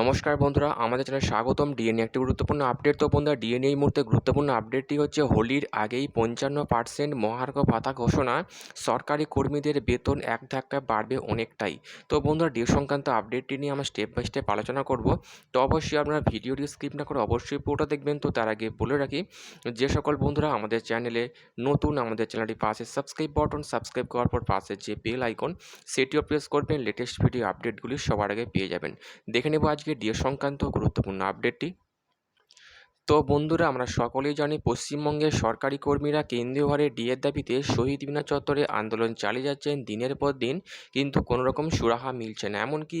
নমস্কার বন্ধুরা, আমাদের চ্যানেলে স্বাগতম ডিএনএ। একটি গুরুত্বপূর্ণ আপডেট তো বন্ধুরা, ডিএনএ এই মুহূর্তে গুরুত্বপূর্ণ আপডেটটি হচ্ছে হোলির আগেই পঞ্চান্ন পার্সেন্ট মহার্ঘ ভাতা ঘোষণা, সরকারি কর্মীদের বেতন এক ধাক্কা বাড়বে অনেকটাই। তো বন্ধুরা ডিএ সংক্রান্ত আপডেটটি নিয়ে আমরা স্টেপ বাই স্টেপ আলোচনা করব। তো অবশ্যই আপনারা ভিডিওটি স্কিপ না করে অবশ্যই পুরোটা দেখবেন। তো তার আগে বলে রাখি, যে সকল বন্ধুরা আমাদের চ্যানেলে নতুন, আমাদের চ্যানেলটি পাশে সাবস্ক্রাইব বাটন সাবস্ক্রাইব করার পর পাশে যে বেল আইকন সেটিও প্রেস করবেন। লেটেস্ট ভিডিও আপডেটগুলি সবার আগে পেয়ে যাবেন। দেখে নেব আজকে ডিএ সংক্রান্ত গুরুত্বপূর্ণ আপডেটটি তো বন্ধুরা, আমরা সকলেই জানি পশ্চিমবঙ্গের সরকারি কর্মীরা কেন্দ্রীয় হারে ডিএর দাবিতে শহীদ মিনার চত্বরে আন্দোলন চালিয়ে যাচ্ছেন দিনের পর দিন, কিন্তু কোনোরকম সুরাহা মিলছে না। এমনকি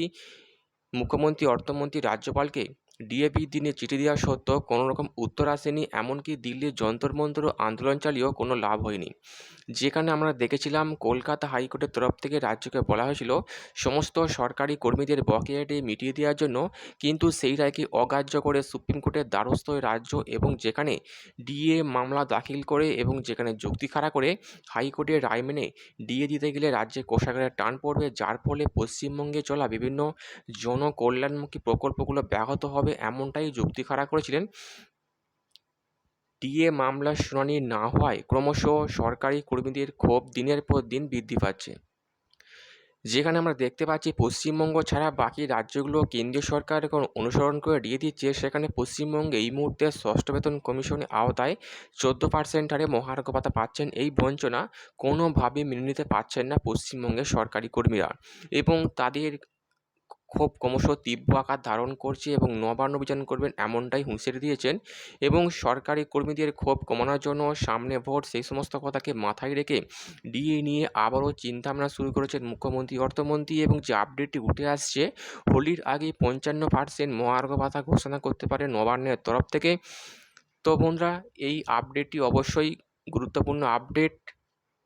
মুখ্যমন্ত্রী, অর্থমন্ত্রী রাজ্যপালকে ডিএপি দিনে চিঠি দেওয়া সত্ত্বেও কোনো রকম উত্তর আসেনি, এমনকি দিল্লির যন্তর মন্তর আন্দোলন চালিয়েও কোনো লাভ হয়নি। যেখানে আমরা দেখেছিলাম, কলকাতা হাইকোর্টের তরফ থেকে রাজ্যকে বলা হয়েছিল, সমস্ত সরকারি কর্মীদের বকেয়াটি মিটিয়ে দেওয়ার জন্য, কিন্তু সেই রায়কে অগ্রাহ্য করে সুপ্রিম কোর্টের দ্বারস্থ রাজ্য এবং যেখানে ডিএ মামলা দাখিল করে এবং যেখানে যুক্তি খাড়া করে হাইকোর্টের রায় মেনে ডিএ দিতে গেলে রাজ্যে কোষাগারে টান পড়বে, যার ফলে পশ্চিমবঙ্গে চলা বিভিন্ন জনকল্যাণমুখী প্রকল্পগুলো ব্যাহত হবে এমনটাই যুক্তি খাড়া করেছিলেন ডিএ মামলার শুনানি না হওয়ায় ক্রমশ সরকারি কর্মীদের ক্ষোভ দিনের পর দিন বৃদ্ধি পাচ্ছে। যেখানে আমরা দেখতে পাচ্ছি পশ্চিমবঙ্গ ছাড়া বাকি রাজ্যগুলো কেন্দ্রীয় সরকার এখন অনুসরণ করে দিয়ে দিচ্ছে, সেখানে পশ্চিমবঙ্গে এই মুহূর্তে ষষ্ঠ বেতন কমিশনের আওতায় চোদ্দ পার্সেন্ট হারে মহার্ঘ ভাতা পাচ্ছেন এই বঞ্চনা কোনোভাবে মেনে নিতে পারছেন না পশ্চিমবঙ্গের সরকারি কর্মীরা এবং তাদের ক্ষোভ ক্রমশ তীব্র আকার ধারণ করছে এবং নবান্ন অভিযান করবেন এমনটাই হুঁশিয়ারি দিয়েছেন এবং সরকারি কর্মীদের ক্ষোভ কমানোর জন্য সামনে ভোট সেই সমস্ত কথাকে মাথায় রেখে ডিএ নিয়ে আবারও চিন্তাভাবনা শুরু করেছেন মুখ্যমন্ত্রী, অর্থমন্ত্রী এবং যে আপডেটটি উঠে আসছে, হোলির আগে পঞ্চান্ন পার্সেন্ট মহার্ঘ ভাতা ঘোষণা করতে পারে নবান্নের তরফ থেকে। তো বন্ধুরা, এই আপডেটটি অবশ্যই গুরুত্বপূর্ণ আপডেট।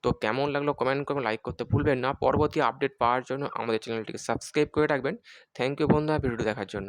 তো কেমন লাগল কমেন্ট করবেন লাইক করতে ভুলবেন না। পরবর্তী আপডেট পাওয়ার জন্য আমাদের চ্যানেলটিকে সাবস্ক্রাইব করে রাখবেন। থ্যাংক ইউ বন্ধুরা ভিডিও দেখার জন্য।